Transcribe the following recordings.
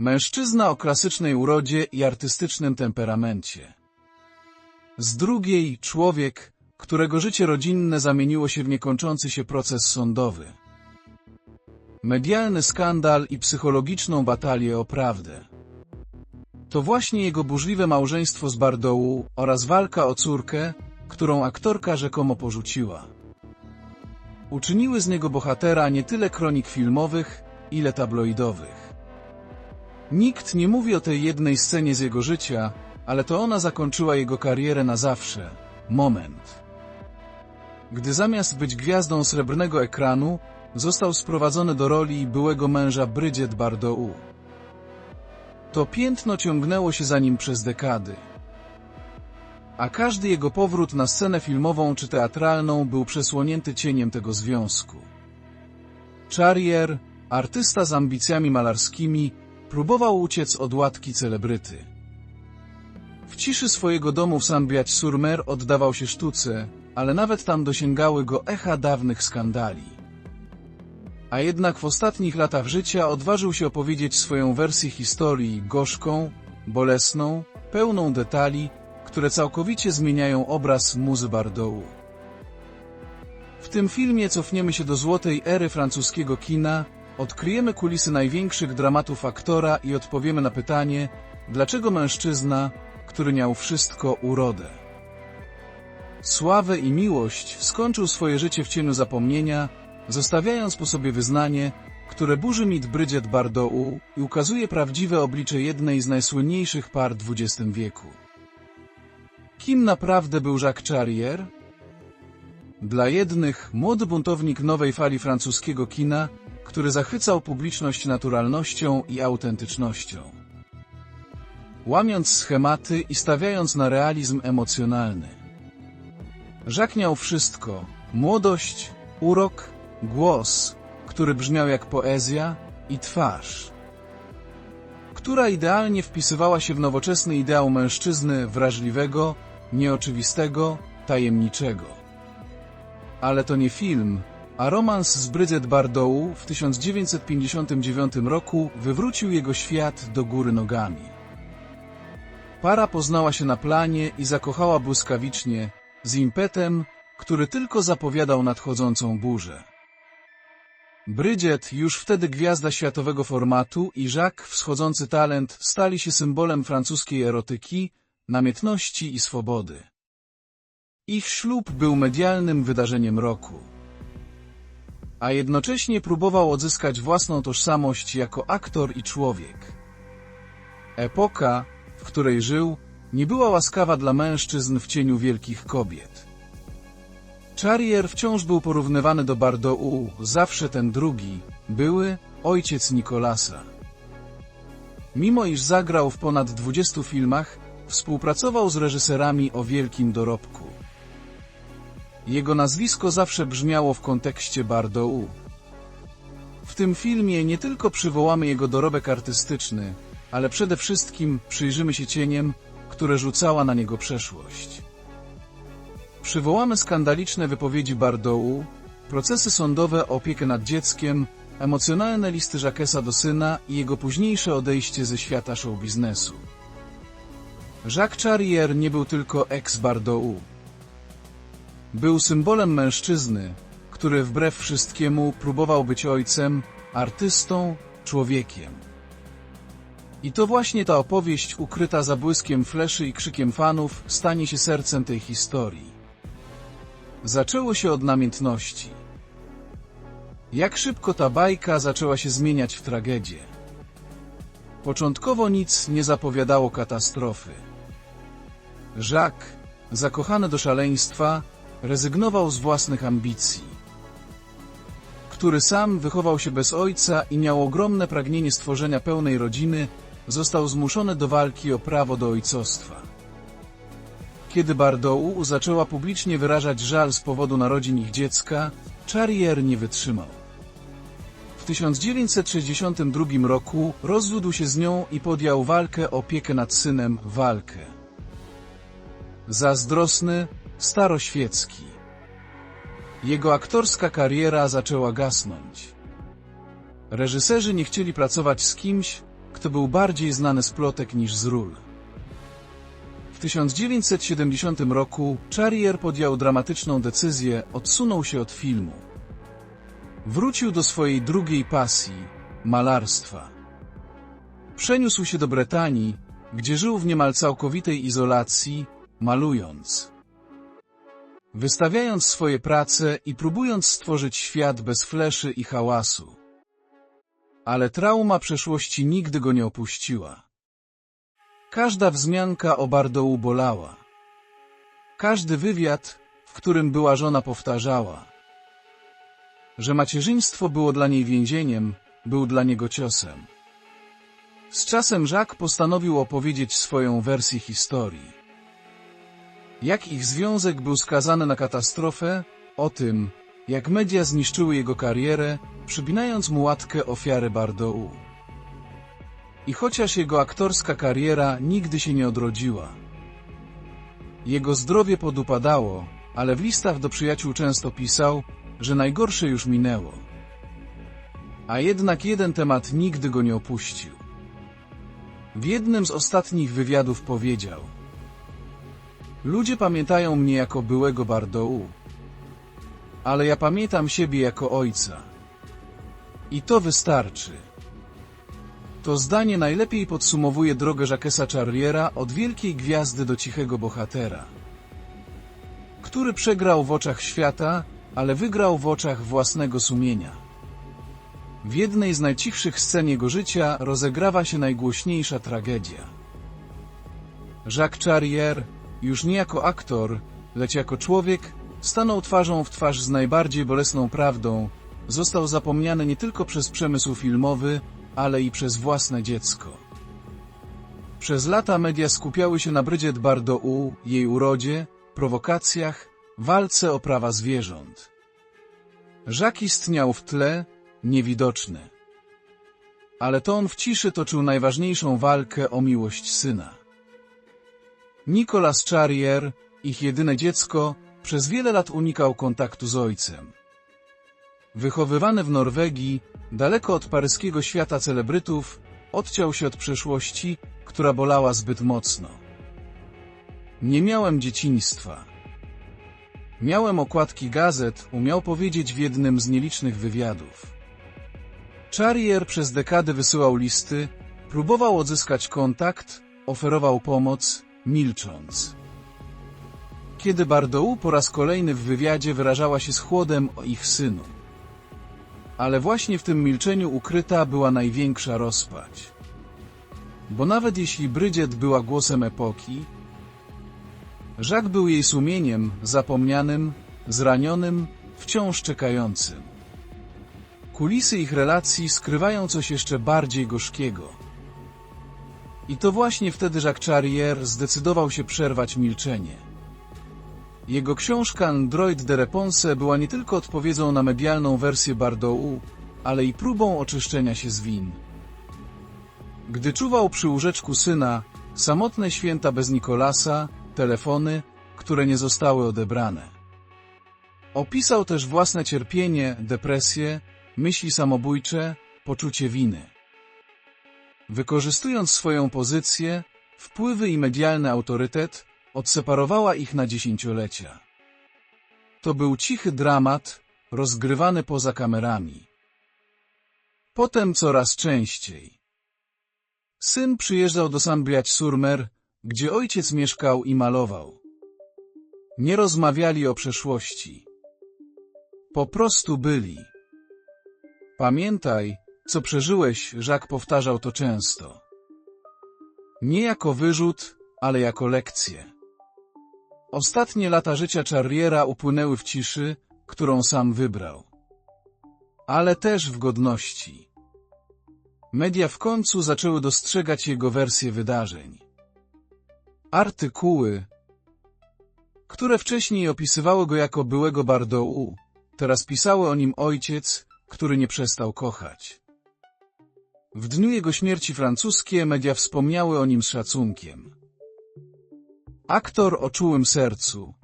Mężczyzna o klasycznej urodzie i artystycznym temperamencie. Z drugiej człowiek, którego życie rodzinne zamieniło się w niekończący się proces sądowy. Medialny skandal i psychologiczną batalię o prawdę. To właśnie jego burzliwe małżeństwo z Bardołu oraz walka o córkę, którą aktorka rzekomo porzuciła. Uczyniły z niego bohatera nie tyle kronik filmowych, ile tabloidowych. Nikt nie mówi o tej jednej scenie z jego życia, ale to ona zakończyła jego karierę na zawsze. Moment. Gdy zamiast być gwiazdą srebrnego ekranu, został sprowadzony do roli byłego męża Bridget Bardot. To piętno ciągnęło się za nim przez dekady. A każdy jego powrót na scenę filmową czy teatralną był przesłonięty cieniem tego związku. Charrier, artysta z ambicjami malarskimi, próbował uciec od łatki celebryty. W ciszy swojego domu w Saint-Biać-sur-Mer oddawał się sztuce, ale nawet tam dosięgały go echa dawnych skandali. A jednak w ostatnich latach życia odważył się opowiedzieć swoją wersję historii gorzką, bolesną, pełną detali, które całkowicie zmieniają obraz muzy Bardołu. W tym filmie cofniemy się do złotej ery francuskiego kina, odkryjemy kulisy największych dramatów aktora i odpowiemy na pytanie, dlaczego mężczyzna, który miał wszystko urodę. Sławę i miłość skończył swoje życie w cieniu zapomnienia, zostawiając po sobie wyznanie, które burzy mit Bridget Bardot i ukazuje prawdziwe oblicze jednej z najsłynniejszych par XX wieku. Kim naprawdę był Jacques Charrier? Dla jednych młody buntownik nowej fali francuskiego kina, który zachwycał publiczność naturalnością i autentycznością. Łamiąc schematy i stawiając na realizm emocjonalny. Miał wszystko, młodość, urok, głos, który brzmiał jak poezja i twarz, która idealnie wpisywała się w nowoczesny ideał mężczyzny wrażliwego, nieoczywistego, tajemniczego. Ale to nie film, a romans z Bridget Bardot w 1959 roku wywrócił jego świat do góry nogami. Para poznała się na planie i zakochała błyskawicznie, z impetem, który tylko zapowiadał nadchodzącą burzę. Bridget, już wtedy gwiazda światowego formatu i Jacques, wschodzący talent, stali się symbolem francuskiej erotyki, namiętności i swobody. Ich ślub był medialnym wydarzeniem roku. A jednocześnie próbował odzyskać własną tożsamość jako aktor i człowiek. Epoka, w której żył, nie była łaskawa dla mężczyzn w cieniu wielkich kobiet. Charrier wciąż był porównywany do Bardotu, zawsze ten drugi, były ojciec Nicolasa. Mimo iż zagrał w ponad 20 filmach, współpracował z reżyserami o wielkim dorobku. Jego nazwisko zawsze brzmiało w kontekście Bardotu. W tym filmie nie tylko przywołamy jego dorobek artystyczny, ale przede wszystkim przyjrzymy się cieniem, które rzucała na niego przeszłość. Przywołamy skandaliczne wypowiedzi Bardotu, procesy sądowe opiekę nad dzieckiem, emocjonalne listy Jacquesa do syna i jego późniejsze odejście ze świata showbiznesu. Jacques Charrier nie był tylko ex-Bardotu. Był symbolem mężczyzny, który wbrew wszystkiemu próbował być ojcem, artystą, człowiekiem. I to właśnie ta opowieść ukryta za błyskiem fleszy i krzykiem fanów stanie się sercem tej historii. Zaczęło się od namiętności. Jak szybko ta bajka zaczęła się zmieniać w tragedię. Początkowo nic nie zapowiadało katastrofy. Jacques, zakochany do szaleństwa, rezygnował z własnych ambicji. Który sam wychował się bez ojca i miał ogromne pragnienie stworzenia pełnej rodziny, został zmuszony do walki o prawo do ojcostwa. Kiedy Bardot zaczęła publicznie wyrażać żal z powodu narodzin ich dziecka, Charrier nie wytrzymał. W 1962 roku rozwiódł się z nią i podjął walkę o opiekę nad synem, walkę. Zazdrosny, staroświecki. Jego aktorska kariera zaczęła gasnąć. Reżyserzy nie chcieli pracować z kimś, to był bardziej znany z plotek niż z ról. W 1970 roku Charrier podjął dramatyczną decyzję, odsunął się od filmu. Wrócił do swojej drugiej pasji malarstwa. Przeniósł się do Bretanii, gdzie żył w niemal całkowitej izolacji, malując. Wystawiając swoje prace i próbując stworzyć świat bez fleszy i hałasu. Ale trauma przeszłości nigdy go nie opuściła. Każda wzmianka o Bardołu bolała. Każdy wywiad, w którym była żona powtarzała, że macierzyństwo było dla niej więzieniem, był dla niego ciosem. Z czasem Jacques postanowił opowiedzieć swoją wersję historii. Jak ich związek był skazany na katastrofę, o tym, jak media zniszczyły jego karierę, przypinając mu łatkę ofiary Bardołu. I chociaż jego aktorska kariera nigdy się nie odrodziła. Jego zdrowie podupadało, ale w listach do przyjaciół często pisał, że najgorsze już minęło. A jednak jeden temat nigdy go nie opuścił. W jednym z ostatnich wywiadów powiedział Ludzie pamiętają mnie jako byłego Bardołu, ale ja pamiętam siebie jako ojca. I to wystarczy. To zdanie najlepiej podsumowuje drogę Jacquesa Charriera od wielkiej gwiazdy do cichego bohatera, który przegrał w oczach świata, ale wygrał w oczach własnego sumienia. W jednej z najcichszych scen jego życia rozegrawa się najgłośniejsza tragedia. Jacques Charrier, już nie jako aktor, lecz jako człowiek, stanął twarzą w twarz z najbardziej bolesną prawdą, został zapomniany nie tylko przez przemysł filmowy, ale i przez własne dziecko. Przez lata media skupiały się na Bridget Bardot, jej urodzie, prowokacjach, walce o prawa zwierząt. Jacques istniał w tle, niewidoczny. Ale to on w ciszy toczył najważniejszą walkę o miłość syna. Nicolas Charrier, ich jedyne dziecko, przez wiele lat unikał kontaktu z ojcem. Wychowywany w Norwegii, daleko od paryskiego świata celebrytów, odciął się od przeszłości, która bolała zbyt mocno. Nie miałem dzieciństwa. Miałem okładki gazet, umiał powiedzieć w jednym z nielicznych wywiadów. Charrier przez dekady wysyłał listy, próbował odzyskać kontakt, oferował pomoc, milcząc. Kiedy Bardot po raz kolejny w wywiadzie wyrażała się z chłodem o ich synu. Ale właśnie w tym milczeniu ukryta była największa rozpacz. Bo nawet jeśli Bridget była głosem epoki, Jacques był jej sumieniem, zapomnianym, zranionym, wciąż czekającym. Kulisy ich relacji skrywają coś jeszcze bardziej gorzkiego. I to właśnie wtedy Jacques Charrier zdecydował się przerwać milczenie. Jego książka Android de Réponse była nie tylko odpowiedzią na medialną wersję Bardotu, ale i próbą oczyszczenia się z win. Gdy czuwał przy łóżeczku syna, samotne święta bez Nikolasa, telefony, które nie zostały odebrane. Opisał też własne cierpienie, depresję, myśli samobójcze, poczucie winy. Wykorzystując swoją pozycję, wpływy i medialny autorytet, odseparowała ich na dziesięciolecia. To był cichy dramat, rozgrywany poza kamerami. Potem coraz częściej. Syn przyjeżdżał do Saint-Briac-sur-Mer, gdzie ojciec mieszkał i malował. Nie rozmawiali o przeszłości. Po prostu byli. Pamiętaj, co przeżyłeś, Jacques powtarzał to często. Nie jako wyrzut, ale jako lekcję. Ostatnie lata życia Charriera upłynęły w ciszy, którą sam wybrał. Ale też w godności. Media w końcu zaczęły dostrzegać jego wersję wydarzeń. Artykuły, które wcześniej opisywały go jako byłego Bardotu, teraz pisały o nim ojciec, który nie przestał kochać. W dniu jego śmierci francuskie media wspomniały o nim z szacunkiem. Aktor o czułym sercu,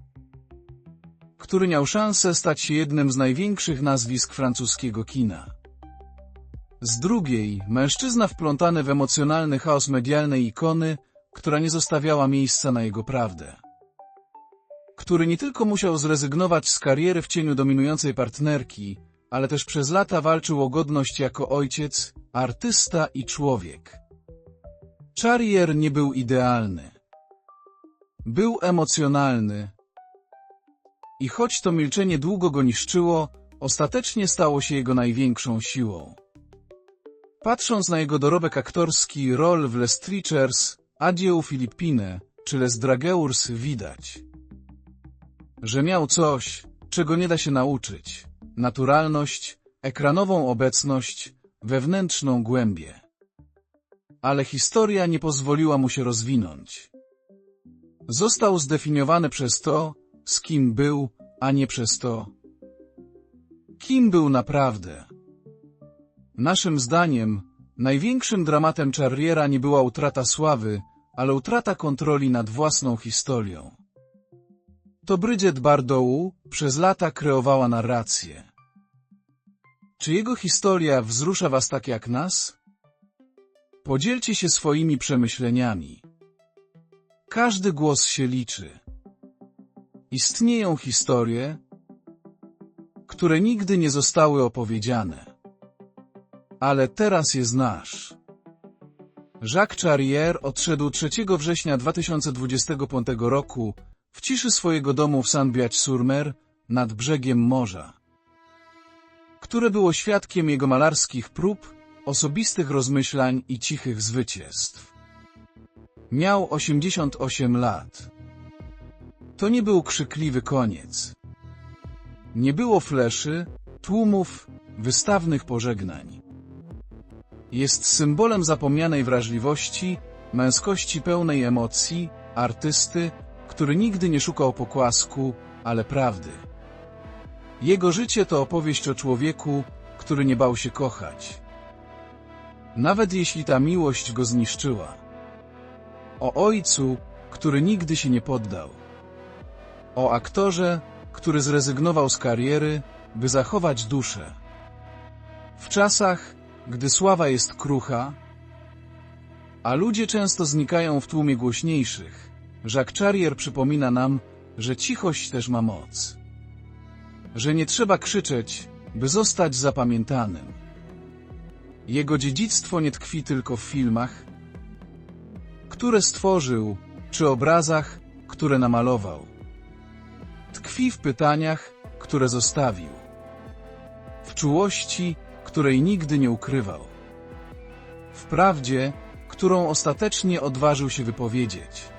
który miał szansę stać się jednym z największych nazwisk francuskiego kina. Z drugiej, mężczyzna wplątany w emocjonalny chaos medialnej ikony, która nie zostawiała miejsca na jego prawdę. Który nie tylko musiał zrezygnować z kariery w cieniu dominującej partnerki, ale też przez lata walczył o godność jako ojciec, artysta i człowiek. Charrier nie był idealny. Był emocjonalny. I choć to milczenie długo go niszczyło, ostatecznie stało się jego największą siłą. Patrząc na jego dorobek aktorski, rol w Les Treachers, Adieu Filipine czy Les Drageurs widać, że miał coś, czego nie da się nauczyć. Naturalność, ekranową obecność, wewnętrzną głębię. Ale historia nie pozwoliła mu się rozwinąć. Został zdefiniowany przez to, z kim był, a nie przez to, kim był naprawdę. Naszym zdaniem, największym dramatem Charriera nie była utrata sławy, ale utrata kontroli nad własną historią. To Bridget Bardot przez lata kreowała narrację. Czy jego historia wzrusza was tak jak nas? Podzielcie się swoimi przemyśleniami. Każdy głos się liczy. Istnieją historie, które nigdy nie zostały opowiedziane. Ale teraz je znasz. Jacques Charrier odszedł 3 września 2025 roku w ciszy swojego domu w Saint-Biać-sur-Mer nad brzegiem morza, które było świadkiem jego malarskich prób, osobistych rozmyślań i cichych zwycięstw. Miał 88 lat. To nie był krzykliwy koniec. Nie było fleszy, tłumów, wystawnych pożegnań. Jest symbolem zapomnianej wrażliwości, męskości pełnej emocji, artysty, który nigdy nie szukał pokłasku, ale prawdy. Jego życie to opowieść o człowieku, który nie bał się kochać. Nawet jeśli ta miłość go zniszczyła. O ojcu, który nigdy się nie poddał. O aktorze, który zrezygnował z kariery, by zachować duszę. W czasach, gdy sława jest krucha, a ludzie często znikają w tłumie głośniejszych, Jacques Charrier przypomina nam, że cichość też ma moc. Że nie trzeba krzyczeć, by zostać zapamiętanym. Jego dziedzictwo nie tkwi tylko w filmach, które stworzył, czy obrazach, które namalował. Tkwi w pytaniach, które zostawił. W czułości, której nigdy nie ukrywał. W prawdzie, którą ostatecznie odważył się wypowiedzieć.